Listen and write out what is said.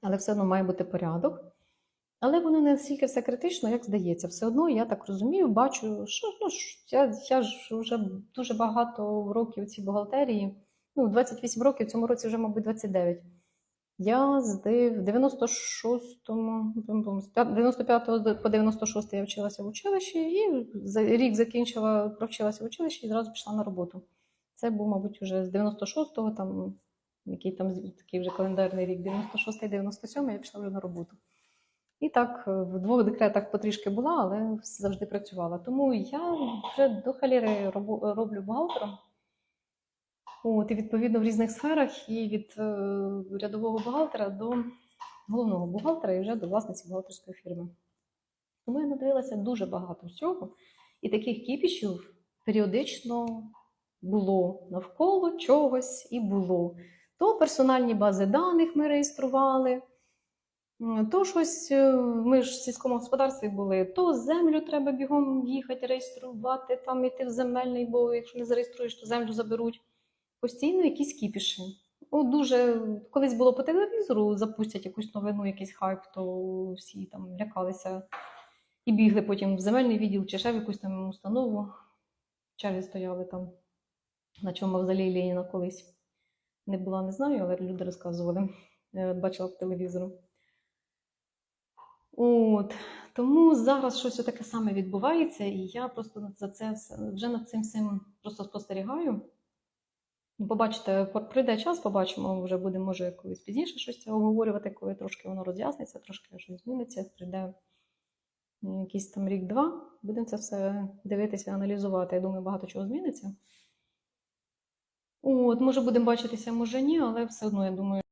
але все одно має бути порядок. Але воно не настільки все критично, як здається. Все одно я так розумію, бачу, що ну, я, я ж вже дуже багато років у цій бухгалтерії. Ну, 28 років, в цьому році вже, мабуть, 29. Я з 96-му, 95 по 96 я вчилася в училищі, і рік закінчила, провчилася в училищі і зразу пішла на роботу. Це був, мабуть, вже з 96-го, там, який там такий вже календарний рік, 96-й, 97-й, я пішла вже на роботу. І так е, в двох декретах потрішки була, але завжди працювала. Тому я вже до халіри роблю бухгалтером. От, і відповідно в різних сферах, і від е, рядового бухгалтера до головного бухгалтера і вже до власниці бухгалтерської фірми. Тому я надивилася дуже багато всього, і таких кіпішів періодично було навколо чогось і було. То персональні бази даних ми реєстрували, то щось е, ми ж в сільському господарстві були, то землю треба бігом їхати, реєструвати, там іти в земельний, бо якщо не зареєструєш, то землю заберуть постійно якісь кіпіші. Ну, дуже колись було по телевізору, запустять якусь новину, якийсь хайп, то всі там лякалися і бігли потім в земельний відділ чи ще в якусь там установу. Черги стояли там, на чому мавзолей Леніна колись. Не була, не знаю, але люди розказували. Е, Бачила по телевізору. От. Тому зараз щось таке саме відбувається, і я просто за це вже над цим всім просто спостерігаю. Ну, Побачите, прийде час, побачимо, вже будемо, може, колись пізніше щось обговорювати, коли трошки воно роз'ясниться, трошки щось зміниться, прийде якийсь там рік-два, будемо це все дивитися, аналізувати. Я думаю, багато чого зміниться. От, може, будемо бачитися, може ні, але все одно, я думаю,